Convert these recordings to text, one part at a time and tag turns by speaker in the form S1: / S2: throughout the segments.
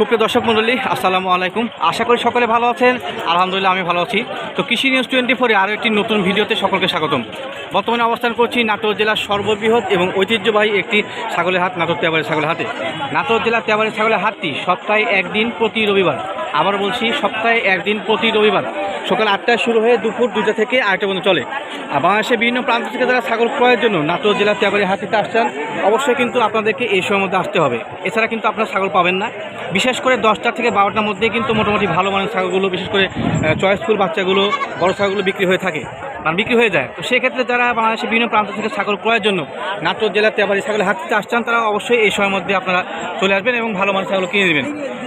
S1: সুপ্রিয় দর্শক মন্ডলী আসসালামু আলাইকুম। আশা করি সকলে ভালো আছেন। আলহামদুলিল্লাহ, আমি ভালো আছি। তো কৃষি নিউজ টোয়েন্টি ফোরে আরও একটি নতুন ভিডিওতে সকলকে স্বাগতম। বর্তমানে অবস্থান করছি নাটোর জেলার সর্ববৃহৎ এবং ঐতিহ্যবাহী একটি ছাগলের হাট, নাটোর তেবারের ছাগলের হাতে নাটোর জেলার তেবারের ছাগলের হাটটি সপ্তাহে একদিন প্রতি রবিবার। আবার বলছি, সপ্তাহে একদিন প্রতি রবিবার সকাল আটটায় শুরু হয়ে দুপুর দুটা থেকে আটটা পর্যন্ত চলে। আর বাংলাদেশের বিভিন্ন প্রান্ত থেকে যারা ছাগল ক্রয়ের জন্য নাটোর জেলার তেওয়ারি হাতিতে আসছেন, অবশ্যই কিন্তু আপনাদেরকে এই সময়ের মধ্যে আসতে হবে। এছাড়া কিন্তু আপনারা ছাগল পাবেন না। বিশেষ করে দশটা থেকে বারোটার মধ্যে কিন্তু মোটামুটি ভালো মানের ছাগলগুলো, বিশেষ করে চয়েসফুল বাচ্চাগুলো, বড়ো ছাগলগুলো বিক্রি হয়ে থাকে। মানে বিক্রি হয়ে যায়। তো সেক্ষেত্রে যারা বাংলাদেশের বিভিন্ন প্রান্ত থেকে ছাগল ক্রয়ের জন্য নাটোর জেলার তেওয়ারি ছাগলের হাতিতে আসছেন, তারা অবশ্যই এই সময়ের মধ্যে আপনারা চলে আসবেন এবং ভালো মানের ছাগল কিনে নেবেন।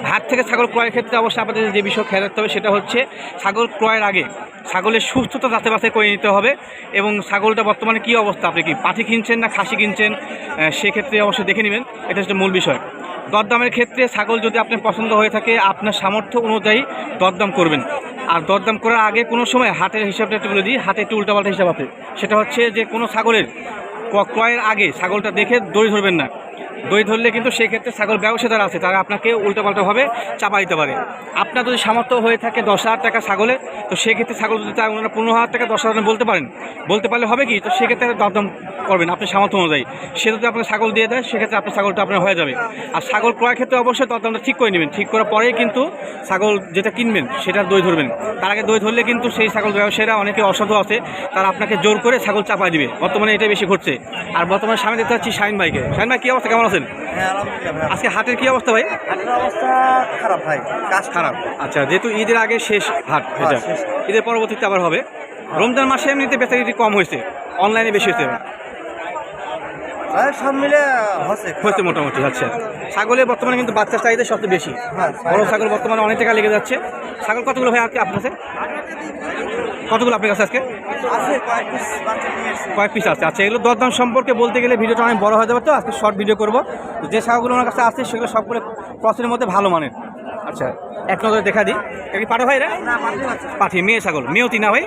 S1: হাত থেকে ছাগল ক্রয়ের ক্ষেত্রে অবশ্যই আপনাদের যে বিষয় খেয়াল রাখতে হবে সেটা হচ্ছে ছাগল ক্রয়ের আগে ছাগলের সুস্থতা যাতে বাছাই করে নিতে হবে এবং ছাগলটা বর্তমানে কী অবস্থা? আপনি কি পাঠি কিনছেন না খাসি কিনছেন? সেক্ষেত্রে অবশ্যই দেখে নেবেন। এটা হচ্ছে মূল বিষয়। দরদামের ক্ষেত্রে ছাগল যদি আপনার পছন্দ হয়ে থাকে, আপনার সামর্থ্য অনুযায়ী দরদাম করবেন। আর দরদাম করার আগে কোনো সময় হাটের হিসাবটা একটু বলে দিই, হাতে একটু উল্টাপাল্টা হিসাব আছে। সেটা হচ্ছে যে কোনো ছাগলের ক্রয়ের আগে ছাগলটা দেখে দড়ি ধরবেন না। দই ধরলে কিন্তু সেক্ষেত্রে ছাগল ব্যবসা যারা আছে, তারা আপনাকে উল্টোপাল্টাভাবে চাপা দিতে পারে। আপনার যদি সামর্থ্য হয়ে থাকে দশ হাজার টাকা ছাগলে, তো সেক্ষেত্রে ছাগল যদি চায় ওনারা পনেরো হাজার টাকা, দশ হাজার বলতে পারেন। বলতে পারলে হবে কি? তো সেক্ষেত্রে দরদাম করবেন আপনার সামর্থ্য অনুযায়ী। সে যদি আপনার ছাগল দিয়ে দেয় সেক্ষেত্রে আপনার ছাগলটা আপনার হয়ে যাবে। আর ছাগল ক্রয়ের ক্ষেত্রে অবশ্যই দরদামটা ঠিক করে নেবেন। ঠিক করার পরেই কিন্তু ছাগল যেটা কিনবেন সেটা দই ধরবেন। তার আগে দই ধরলে কিন্তু সেই ছাগল ব্যবসায়ীরা অনেকে অসাধু আছে তারা আপনাকে জোর করে ছাগল চাপায় দিবে। বর্তমানে এটাই বেশি ঘটছে। আর বর্তমানে সামনে দেখতে পাচ্ছি শাহিন ভাইকে। শাহিন ভাই কী অবস্থা? কেমন আছেন?
S2: হ্যাঁ
S1: আজকে হাটের কি অবস্থা ভাই?
S2: অবস্থা খারাপ ভাই কাজ
S1: খারাপ। আচ্ছা যেহেতু ঈদের আগে শেষ হাট এটা ঈদের পরবর্তীতে আবার হবে। রমজান মাসে এমনিতে বেচাকেটি কম হয়েছে। অনলাইনে বেশি হয়েছে।
S2: ভাই সব মিলে হচ্ছে।
S1: হয়েছে মোটামুটি আচ্ছা। ছাগলের বর্তমানে কিন্তু বাচ্চার চাহিদা সবচেয়ে বেশি।
S2: হ্যাঁ,
S1: বড় ছাগল বর্তমানে অনেক টাকা লেগে যাচ্ছে। ছাগল কতগুলো ভাই আজকে আপনার কাছে? কতগুলো আপনার কাছে আজকে?
S2: কয়েক পিস
S1: কয়েক আছে। আচ্ছা এগুলো দরদাম সম্পর্কে বলতে গেলে ভিডিওটা অনেক বড় হয়ে যাবে তো। আজকে শর্ট ভিডিও করব। যে ছাগলগুলো আমার কাছে আছে সেগুলো সবগুলো ক্রসের মধ্যে ভালো মানের। আচ্ছা এক নজরে দেখা দিই। একটি পাঠা ভাই রে
S2: পাঠিয়ে বাচ্চা
S1: পাঠি মেয়ে ছাগল। মেয়তি না ভাই?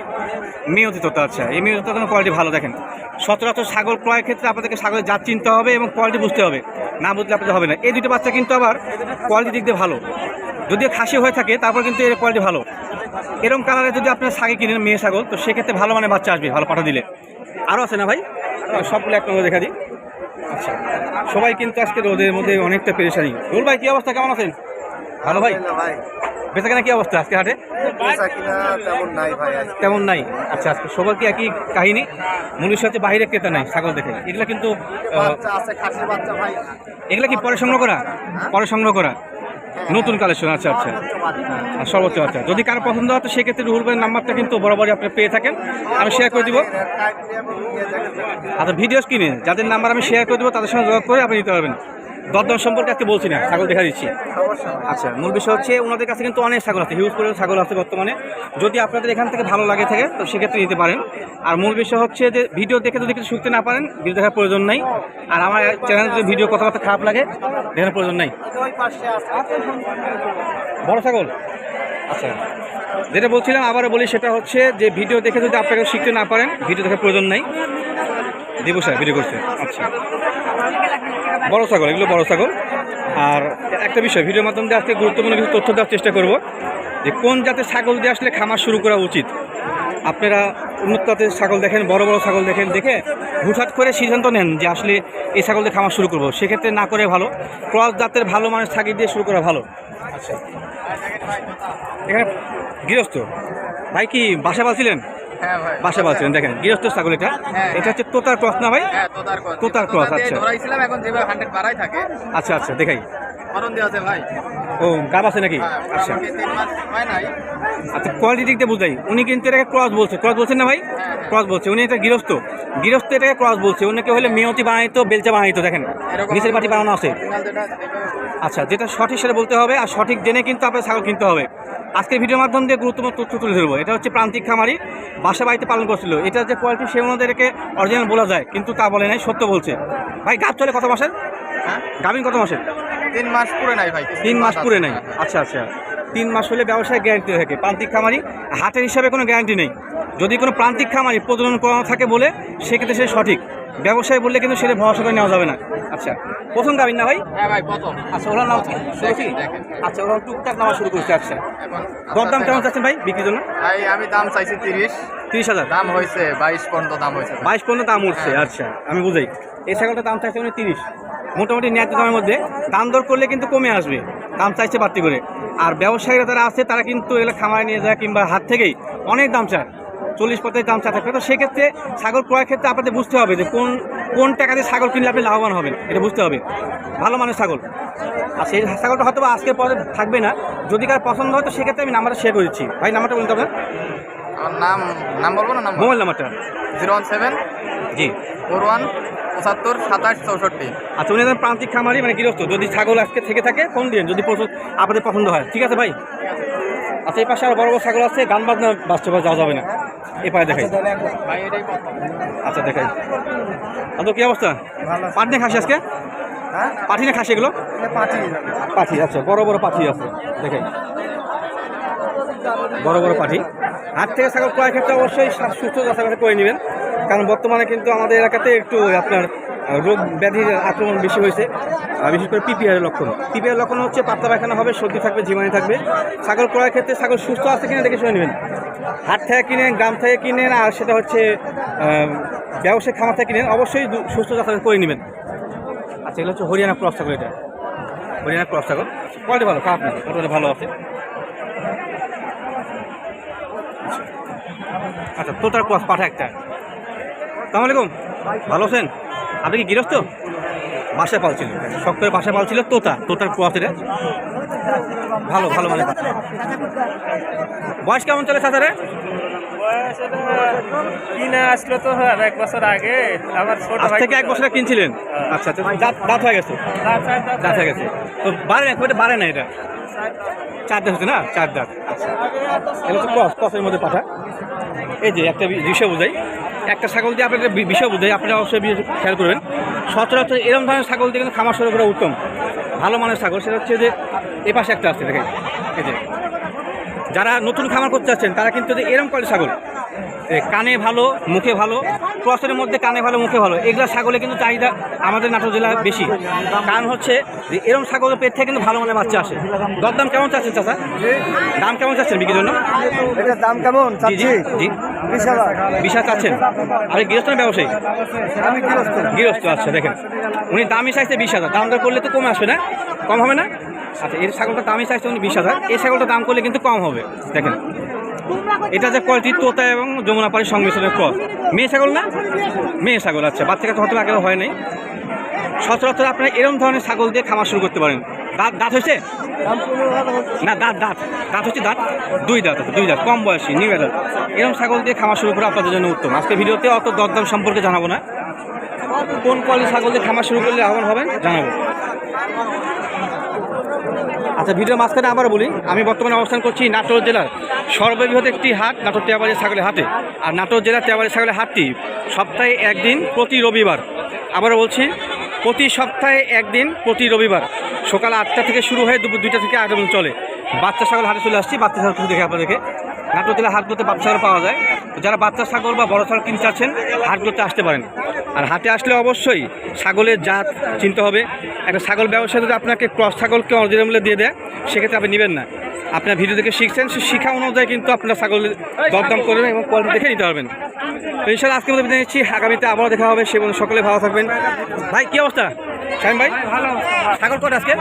S1: মেয়তি তো আচ্ছা। এই মেয়তি তো কোয়ালিটি ভালো দেখেন। সচরাচর ছাগল ক্রয়ের ক্ষেত্রে আপনাদেরকে ছাগলের জাত চিনতে হবে এবং কোয়ালিটি বুঝতে হবে। না বুঝলে আপনাদের হবে না। এই দুটো বাচ্চা কিন্তু আবার কোয়ালিটি দিক দিয়ে ভালো। যদিও খাসি হয়ে থাকে তারপর কিন্তু এর কোয়ালিটি ভালো। এরকম কালারে যদি আপনার ছাগে কিনেন মেয়ে ছাগল তো সেক্ষেত্রে ভালো মানে বাচ্চা আসবে ভালো পাঠা দিলে। আরও আছে না ভাই? সবগুলো এক নম্বর দেখা দিই। আচ্ছা। সবাই কিন্তু আজকে রোদের মধ্যে অনেকটা পেরেশানি। রুল ভাই কি অবস্থা? কেমন আছেন? ভালো ভাই? বেচা কেনা কি অবস্থা আজকে হাটে?
S2: তেমন নাই ভাই
S1: তেমন নাই? আচ্ছা আজকে সবার কি একই কাহিনী? মূল বিষয় হচ্ছে বাইরে ক্রেতা নাই ছাগল দেখে। এগুলো কিন্তু এগুলো কি পরে সংগ্রহ করা? পরে সংগ্রহ করা? নতুন কালেকশন আচ্ছা আচ্ছা।
S2: সর্বোচ্চ
S1: আচ্ছা যদি কারও পছন্দ হয় তো সেক্ষেত্রে রুহুল ভাইয়ের নাম্বারটা কিন্তু বরাবরই আপনি পেয়ে থাকেন। আমি শেয়ার করে দিব। আচ্ছা ভিডিও স্ক্রিনে যাদের নাম্বার আমি শেয়ার করে দেবো তাদের সঙ্গে যোগাযোগ করে আপনি নিতে পারবেন। দরদাম সম্পর্কে আজকে বলছি না, ছাগল দেখা দিচ্ছি। আচ্ছা মূল বিষয় হচ্ছে ওনাদের কাছে কিন্তু অনেক ছাগল আছে হিউজ করে ছাগল আছে বর্তমানে। যদি আপনাদের এখান থেকে ভালো লাগে থাকে, তো সেক্ষেত্রে নিতে পারেন। আর মূল বিষয় হচ্ছে যে ভিডিও দেখে যদি কিছু শিখতে না পারেন ভিডিও দেখার প্রয়োজন নাই। আর আমার চ্যানেল যদি ভিডিও কথাবার্তা খারাপ লাগে, দেখার প্রয়োজন নাই। বড় ছাগল? আচ্ছা যেটা বলছিলাম, আবারও বলি, সেটা হচ্ছে যে ভিডিও দেখে যদি আপনাকে শিখতে না পারেন ভিডিও দেখার প্রয়োজন নাই। দেবো স্যার ভিডিও করছে। আচ্ছা। বড় ছাগল, এগুলো বড় ছাগল। আর একটা বিষয়, ভিডিওর মাধ্যমে আজকে গুরুত্বপূর্ণ কিছু তথ্য দেওয়ার চেষ্টা করব যে কোন জাতের ছাগল দিয়ে আসলে খামার শুরু করা উচিত। আপনারা উন্নত জাতের ছাগল দেখেন, বড় বড় ছাগল দেখেন, দেখে হুটহাট করে সিদ্ধান্ত নেন যে আসলে এই ছাগল দিয়ে খামার শুরু করব। সেক্ষেত্রে না করে ভালো, ক্রস জাতের ভালো মানুষ ছাগল দিয়ে শুরু করা ভালো। আচ্ছা। এখানে গৃহস্থ, ভাই কি বাসা
S2: হ্যাঁ ভাই
S1: বাসা পালছিলেন দেখেন গৃহস্থ ছাগল এটা।
S2: হ্যাঁ।
S1: এটা হচ্ছে তোতার ক্রস না ভাই?
S2: হ্যাঁ তোতার ক্রস।
S1: আচ্ছা।
S2: এখন যেভাবে হান্ড্রেড বাড়াই থাকে।
S1: আচ্ছা আচ্ছা দেখাই।
S2: আছে ভাই।
S1: ও গাব আছে নাকি?
S2: হ্যাঁ,
S1: আচ্ছা। আচ্ছা কোয়ালিটি দিক দিয়ে বুঝাই। উনি কিন্তু এটাকে ক্রস বলছে। ক্রস বলছেন না ভাই? ক্রস বলছে। উনি এটা গৃহস্থ। গৃহস্থ এটাকে ক্রস বলছে। অনেকে হলে মেয়তি বানাইতো বেলচা বানাইতো দেখেন। নিচের পাটি বানানো আছে। আচ্ছা যেটা সঠিক সেটা বলতে হবে আর সঠিক জেনে কিন্তু আপনার ছাগল কিনতে হবে। আজকের ভিডিওর মাধ্যম দিয়ে গুরুত্বপূর্ণ তথ্য তুলে ধরবো। এটা হচ্ছে প্রান্তিক খামারি বাসা বাড়িতে পালন করছিল। এটা যে কোয়ালিটি সে ওনাদেরকে অরিজিনাল বলা যায় কিন্তু তা বলে নাই সত্য বলছে। ভাই গাছ চলে কত মাসের?
S2: হ্যাঁ?
S1: গাভিন কত মাসের?
S2: তিন মাস পুরে নাই ভাই।
S1: তিন মাস। পুরে নাই। আচ্ছা আচ্ছা। তিন মাস হলে ব্যবসায় গ্যারান্টি থাকে। প্রান্তিক খামারি হাটের হিসাবে কোনো গ্যারান্টি নেই। যদি কোনো প্রান্তিক খামারি প্রজনন করানো থাকে বলে সেক্ষেত্রে সে সঠিক। ব্যবসায় বললে কিন্তু সেটা ভরসা করে নেওয়া যাবে না। আচ্ছা প্রথম গাভিন না ভাই?
S2: হ্যাঁ ভাই প্রথম।
S1: আচ্ছা ওরা নাম শুনেছি আচ্ছা ওরা টুকটাক নামা শুরু করছে আচ্ছা। দরদাম কেমন চাচ্ছেন ভাই বিক্রির জন্য?
S2: ভাই আমি দাম চাইছি তিরিশ।
S1: তিরিশ হাজার?
S2: দাম হয়েছে বাইশ পর্যন্ত দাম হয়েছে
S1: বাইশ পর্যন্ত দাম উঠছে আচ্ছা আমি বুঝাই। এই ছাগলটার দাম চাইছে উনি তিরিশ। মোটামুটি ন্যায্য দামের মধ্যে। দাম দর করলে কিন্তু কমে আসবে। দাম চাইছে বাড়তি করে। আর ব্যবসায়ীরা যারা আছে তারা কিন্তু এগুলো খামারে নিয়ে যায় কিংবা হাত থেকেই অনেক দাম চায়। চল্লিশ পঁয়তাল্লিশ দাম চা থাকবে তো সেক্ষেত্রে ছাগল ক্রয়ের ক্ষেত্রে আপনাদের বুঝতে হবে যে কোন কোন টাকা দিয়ে ছাগল কিনলে আপনি লাভবান হবেন এটা বুঝতে হবে। ভালো মানের ছাগল। আর সেই ছাগলটা হয়তো বা আজকের পরে থাকবে না। যদি কার পছন্দ হয় তো সেক্ষেত্রে আমি নাম্বারটা শেয়ার করে দিচ্ছি। ভাই নাম্বারটা বলতে হবে
S2: আমার নাম নাম বলব না
S1: মোবাইল নাম্বারটা।
S2: জিরো ওয়ান সেভেন
S1: জি।
S2: ফোর ওয়ান পঁচাত্তর সাতাশ চৌষট্টি।
S1: আচ্ছা উনি একজন প্রান্তিক খামারি মানে গৃহস্থ। যদি ছাগল আজকে থেকে থাকে ফোন দিন? যদি পছন্দ আপনাদের পছন্দ হয়। ঠিক আছে ভাই? আচ্ছা এই পাশে আরও বড় বড় ছাগল আছে গান বাজনা বাঁচতে পারে যাওয়া যাবে না। এ পায়ে দেখাই।
S2: ভাই
S1: আচ্ছা দেখাই। আচ্ছা কি অবস্থা? পাটি না খাসি আজকে?
S2: হ্যাঁ?
S1: পাঠি না খাসি এগুলো? পাঠি আচ্ছা বড় বড় পাঠি আছে। দেখাই। বড় বড় পাঠি হাত থেকে ছাগল ক্রয় ক্ষেত্রে অবশ্যই সুস্থ যাচাই করে নেবেন। কারণ বর্তমানে কিন্তু আমাদের এলাকাতে একটু আপনার রোগ ব্যাধির আক্রমণ বেশি হয়েছে। বিশেষ করে পিপিআর লক্ষণ। পিপিআর লক্ষণ হচ্ছে পাতলা পায়খানা হবে, সর্দি থাকবে, ঝিমানি থাকবে। ছাগল ক্রয়ের ক্ষেত্রে ছাগল সুস্থ আছে কিনা দেখে শুনে নেবেন। হাট থেকে কিনেন, গ্রাম থেকে কিনেন, আর সেটা হচ্ছে ব্যবসায়িক খামার থেকে কিনেন, অবশ্যই সুস্থ যাচাই করে নেবেন। আচ্ছা এগুলো হচ্ছে হরিয়ানা ক্রস ছাগল এটা। হরিয়ানা ক্রস ছাগল। কোয়ালিটি ভালো খারাপ না মোটামুটি ভালো আছে। আচ্ছা তোতার ক্রস পাঠা একটা। সালাম আলাইকুম। ভালো আছেন? আপনি কি গৃহস্থ? বাসায় পাল ছিল। শখ করে বাসায় পাল ছিল তোতা তোতার এটা ভালো ভালো মানে বয়স কেমন চলে সাঁতারে
S3: কিনা আসলো তো এক বছর আগে। আমার ছোট
S1: থেকে এক বছরে কিনছিলেন? আচ্ছা আচ্ছা দাঁত দাঁত হয়ে গেছে।
S3: দাঁত
S1: হয়ে গেছে। তো বাড়ে না খুব একটা বাড়ে না এটা? চার দাঁত। হচ্ছে না? চার দাঁত। কসের মধ্যে পাঠা। এই যে একটা বিষয় বোঝাই। একটা ছাগল দিয়ে আপনাকে বি- বিষয় বোঝাই আপনারা অবশ্যই খেয়াল করবেন। সচরাচর এরকম ধরনের ছাগল দিয়ে কিন্তু খামার শুরু করা উত্তম। ভালো মানের ছাগল, সেটা হচ্ছে যে এ পাশে একটা আসছে দেখেন। এই যে। যারা নতুন খামার করতে চাচ্ছেন তারা কিন্তু এরম এরকম কোয়ালিটি ছাগল কানে ভালো মুখে ভালো ক্রসের মধ্যে কানে ভালো মুখে ভালো। এগুলা ছাগলে কিন্তু চাহিদা আমাদের নাটোর জেলায় বেশি। কারণ হচ্ছে যে এরকম ছাগলের পেট থেকে কিন্তু ভালো মানের বাচ্চা আসে। দরদাম কেমন চাচ্ছেন চাচা? দাম কেমন চাচ্ছেন বিক্রির জন্য?
S2: দাম কেমন
S1: জি জি জি।
S2: বিশ হাজার।
S1: বিশাল চাচ্ছেন? আপনি গৃহস্থ না ব্যবসায়ী?
S2: আমি গৃহস্থ।
S1: গৃহস্থ আচ্ছা দেখেন। উনি দামি চাইছে বিশ হাজার। দাম দর করলে তো কমে আসবে না? কম হবে না? আচ্ছা এর ছাগলটা দামি চাইছে উনি বিশ হাজার। এই ছাগলটা দাম করলে কিন্তু কম হবে। দেখেন। এটা যে কোয়ালিটি তোতা এবং যমুনা পাড়ির সংমিশ্রণের ক্রস মেয়ে ছাগল না? মেয়ে ছাগল আচ্ছা। বাচ্চা কাছে হয়তো আগে হয় নাই। সচরাচর আপনারা এরকম ধরনের ছাগল দিয়ে খামার শুরু করতে পারেন। দাঁত দাঁত হয়েছে? না, দাঁত দাঁত। দাঁত হচ্ছে দাঁত? দুই দাঁত আছে, দুই দাঁত। কম বয়সী নিউ এডাল এরকম ছাগল দিয়ে খামার শুরু করা আপনাদের জন্য উত্তম। আজকে ভিডিওতে অত দরদাম সম্পর্কে জানাব না। কোন কোয়ালিটি ছাগল দিয়ে খামার শুরু করলে লাভবান হবেন জানাব। আচ্ছা ভিডিওর মাঝখানে আবার বলি, আমি বর্তমানে অবস্থান করছি নাটোর জেলার সর্ববৃহৎ একটি হাট, নাটোর তেয়াবাড়ি ছাগলের হাটে। আর নাটোর জেলার তেয়াবাড়ি ছাগলের হাটটি সপ্তাহে একদিন প্রতি রবিবার। আবারও বলছি, প্রতি সপ্তাহে একদিন প্রতি রবিবার সকাল আটটা থেকে শুরু হয়ে দুপুর দুইটা থেকে পর্যন্ত চলে। বাচ্চা ছাগল হাটে চলে আসছি, বাচ্চা ছাগল দেখে আপনাদেরকে। নাটোর জেলার হাটগুলোতে বাচ্চা ছাগল পাওয়া যায়। যারা বাচ্চা ছাগল বা বড় ছাগল কিনতে চাচ্ছেন হাটগুলোতে আসতে পারেন। আর হাটে আসলে অবশ্যই ছাগলের জাত চিনতে হবে। একটা ছাগল ব্যবসায় যদি আপনাকে ক্রস ছাগলকে অরিজিনাল মূল্যে দিয়ে দেয়, সেক্ষেত্রে আপনি নেবেন না। আপনার ভিডিও দেখে শিখছেন, সে শিখা অনুযায়ী কিন্তু আপনারা ছাগলের দরদাম করবেন এবং কোয়ালিটি দেখে নিতে পারবেন। তো ইনশাল্লাহ আজকে মধ্যে নিচ্ছি। আগামীতে আবারও দেখা হবে। সে সকলে ভালো থাকবেন। ভাই, কী অবস্থা? শাহিন ভাই
S3: ভালো
S1: ছাগল কটা আজকে?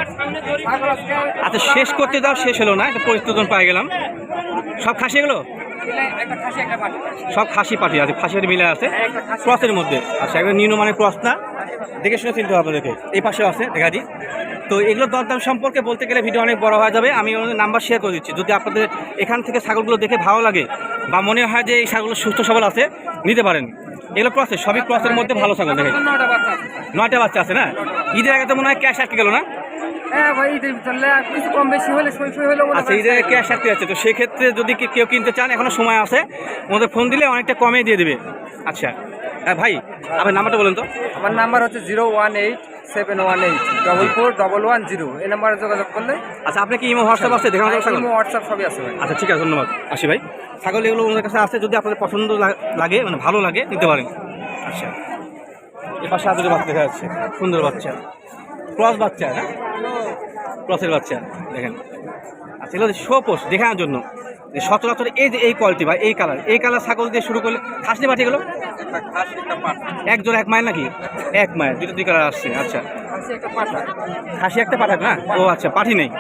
S1: আচ্ছা শেষ করতে দাও শেষ হলো না, একটা পরিস্থিতি পাই গেলাম। সব খাসি এগুলো? সব খাসি পাটি আছে খাসি পাটি মিলে আছে। ক্রসের মধ্যে। আচ্ছা একবার নিম্নমানের ক্রস না? দেখে শুনে চিনতে হবে দেখে এই পাশেও আছে দেখা দিই। তো এগুলো দরদাম সম্পর্কে বলতে গেলে ভিডিও অনেক বড় হয়ে যাবে। আমি ওনাদের নাম্বার শেয়ার করে দিচ্ছি। যদি আপনাদের এখান থেকে ছাগলগুলো দেখে ভালো লাগে বা মনে হয় যে এই ছাগলগুলো সুস্থ সবল আছে নিতে পারেন। এগুলো ক্রসের সবই ক্রসের মধ্যে ভালো ছাগল দেখে। নয়টা বাচ্চা আছে। না? ঈদের আগে তো মনে হয় ক্যাশ আটকে গেল না?
S3: হ্যাঁ ভাই ঈদের ভিতরে কিছু কম বেশি হলে সই সই হলে
S1: আচ্ছা ঈদের ক্যাশ আটকে যাচ্ছে তো সেক্ষেত্রে যদি কি- কেউ কিনতে চান এখনও সময় আছে ওদের ফোন দিলে অনেকটা কমে দিয়ে দেবে। আচ্ছা হ্যাঁ ভাই আপনার নাম্বারটা বলেন তো।
S3: আমার নাম্বার হচ্ছে zero one eight seven one eight double four double one zero. এই নাম্বারে যোগাযোগ করলে
S1: আচ্ছা আপনি কি ইমো হোয়াটসঅ্যাপ আছে? দেখানো যাবে ছাগল
S3: হোয়াটসঅ্যাপ সবই আছে ভাই।
S1: আচ্ছা ঠিক আছে ধন্যবাদ। আসি ভাই। ছাগল এগুলো ওনাদের কাছে আছে যদি আপনাদের পছন্দ লাগে মানে ভালো লাগে নিতে পারেন। আচ্ছা। এ পাশে আদুরে বাচ্চা দেখা যাচ্ছে সুন্দর বাচ্চা। ক্রস বাচ্চা হ্যাঁ ক্রসের বাচ্চা, দেখেন। আচ্ছা এগুলো শোপোষ দেখানোর জন্য। সচরাচর এই যে এই কোয়ালিটি বা এই কালার এই কালার ছাগল দিয়ে শুরু করলে খাসনি বাটি এগুলো? এক জোড়া এক মাইল নাকি? এক মাইল দুটো দুই কালার আসছে আচ্ছা। খাসি একটা পাঠাক, না? ও আচ্ছা পাঠি নেই।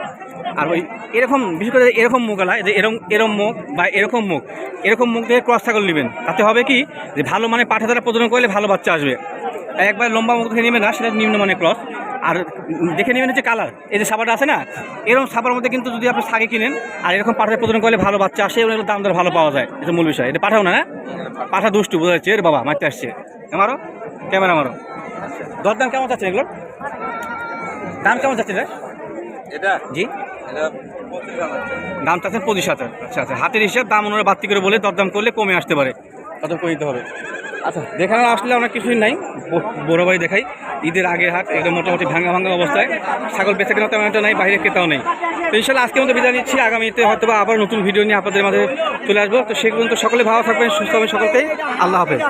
S1: আর ওই এরকম, বিশেষ করে এরকম মুগালা যে এরকম এরকম মুখ বা এরকম মুখ এরকম মুখ দিয়ে ক্রস ছাগল নেবেন। তাতে হবে কি? যে ভালো মানে পাঠা দ্বারা প্রজনন করলে ভালো বাচ্চা আসবে। একবার লম্বা মুখ দেখে নেবেন না, সেটা নিম্ন মানে ক্রস। আর দেখে নেবেন যে কালার এই যে সাবাটা আছে না এরকম সাবার মধ্যে কিন্তু যদি আপনি শাকে কিনেন আর এরকম পাঠাতে প্রজনন করলে ভালো বাচ্চা আসে এবং দাম দর ভালো পাওয়া যায় এটা মূল বিষয়। এটা পাঠাও না হ্যাঁ পাঠা দুষ্টু বোঝা যাচ্ছে। এর বাবা মারতে আসছে। আমারও ক্যামেরা আমারও দরদাম কেমন যাচ্ছে এগুলোর? দাম কেমন যাচ্ছে রে
S3: এটা?
S1: জি। দাম চাচ্ছেন পঁচিশ হাজার। আচ্ছা আচ্ছা। হাতের হিসাব দাম ওনারা বাড়তি করে বলে দরদাম করলে কমে আসতে পারে। কত করে নিতে হবে? আচ্ছা দেখানো আসলে অনেক কিছুই নাই। বড় ভাই দেখাই। ঈদের আগের হাট, এটা মোটামুটি ভাঙা ভাঙা অবস্থায়। ছাগল বেঁচে কেনা তেমন একটা নাই, বাইরে ক্রেতাও নেই। তো ইনশাল্লাহ আজকে মতো বিদায় নিচ্ছি। আগামীতে হয়তো বা আবার নতুন ভিডিও নিয়ে আপনাদের মাঝে চলে আসব। তো সেগুলো পর্যন্ত সকলে ভালো থাকবেন, সুস্থ হবেন সকলকেই। আল্লাহ হাফেজ।